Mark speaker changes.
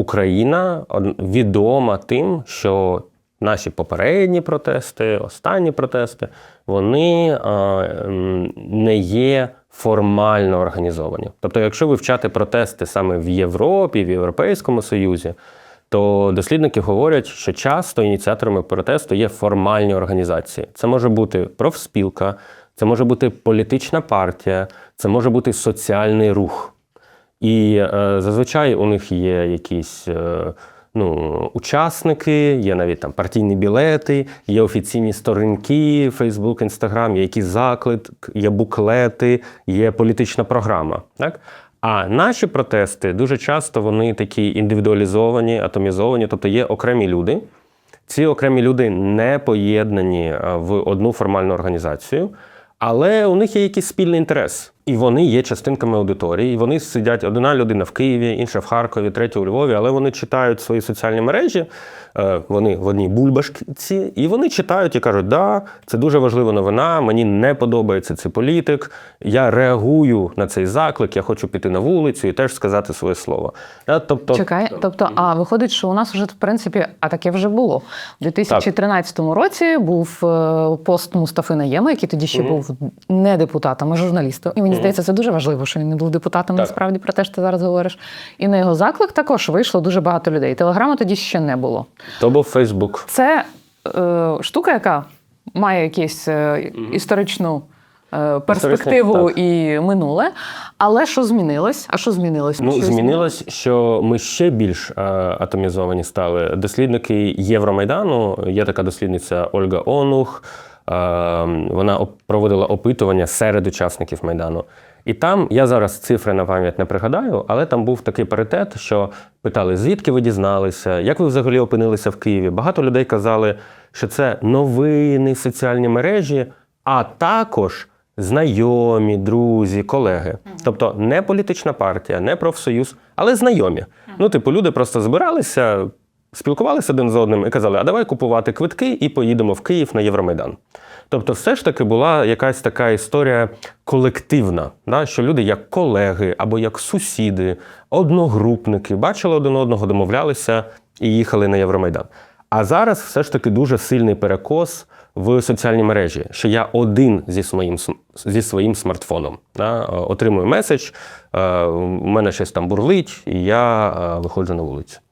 Speaker 1: Україна відома тим, що наші попередні протести, останні протести, вони не є формально організовані. Тобто, якщо вивчати протести саме в Європі, в Європейському Союзі, то дослідники говорять, що часто ініціаторами протесту є формальні організації. Це може бути профспілка, це може бути політична партія, це може бути соціальний рух. І е, зазвичай у них є якісь е, ну, учасники, є навіть там партійні білети, є офіційні сторінки, Facebook, Instagram, є якийсь заклик, є буклети, є політична програма. Так? А наші протести дуже часто вони такі індивідуалізовані, атомізовані, тобто є окремі люди. Ці окремі люди не поєднані е, в одну формальну організацію, але у них є якийсь спільний інтерес. І вони є частинками аудиторії. І вони сидять одна людина в Києві, інша в Харкові, третя у Львові, але вони читають свої соціальні мережі, е, вони в одній бульбашці, і вони читають і кажуть, да, це дуже важлива новина, мені не подобається цей політик, я реагую на цей заклик, я хочу піти на вулицю і теж сказати своє слово. Да, Тобто,
Speaker 2: Чекай, тобто, а виходить, що у нас вже в принципі, а таке вже було. У 2013 році був е, пост Мустафи Наєма, який тоді ще був не депутатом, а журналістом. Мені здається, це дуже важливо, що він не був депутатом.
Speaker 1: Так.
Speaker 2: Насправді про те, що ти зараз говориш. І на його заклик також вийшло дуже багато людей. Телеграма тоді ще не було.
Speaker 1: то був Фейсбук.
Speaker 2: Це е, штука, яка має якусь е, історичну. е, Перспективу і минуле, але що змінилось? А що змінилось?
Speaker 1: Ну,
Speaker 2: Що
Speaker 1: змінилось, що ми ще більш е, атомізовані стали. Дослідники Євромайдану, є така дослідниця Ольга Онух. Е, вона проводила опитування серед учасників Майдану. І там я зараз цифри на пам'ять не пригадаю, але там був такий паритет, що питали, звідки ви дізналися, як ви взагалі опинилися в Києві. Багато людей казали, що це новини, соціальні мережі, а також знайомі, друзі, колеги. Тобто не політична партія, не профсоюз, але знайомі. Ну, типу, люди просто збиралися, спілкувалися один з одним і казали, а давай купувати квитки і поїдемо в Київ на Євромайдан. Тобто, все ж таки була якась така історія колективна, да? що люди як колеги або як сусіди, одногрупники бачили один одного, домовлялися і їхали на Євромайдан. А зараз все ж таки дуже сильний перекос в соціальні мережі, що я один зі своїм зі своїм смартфоном да? е, отримую меседж, е, у мене щось там бурлить, і я е, виходжу на вулицю.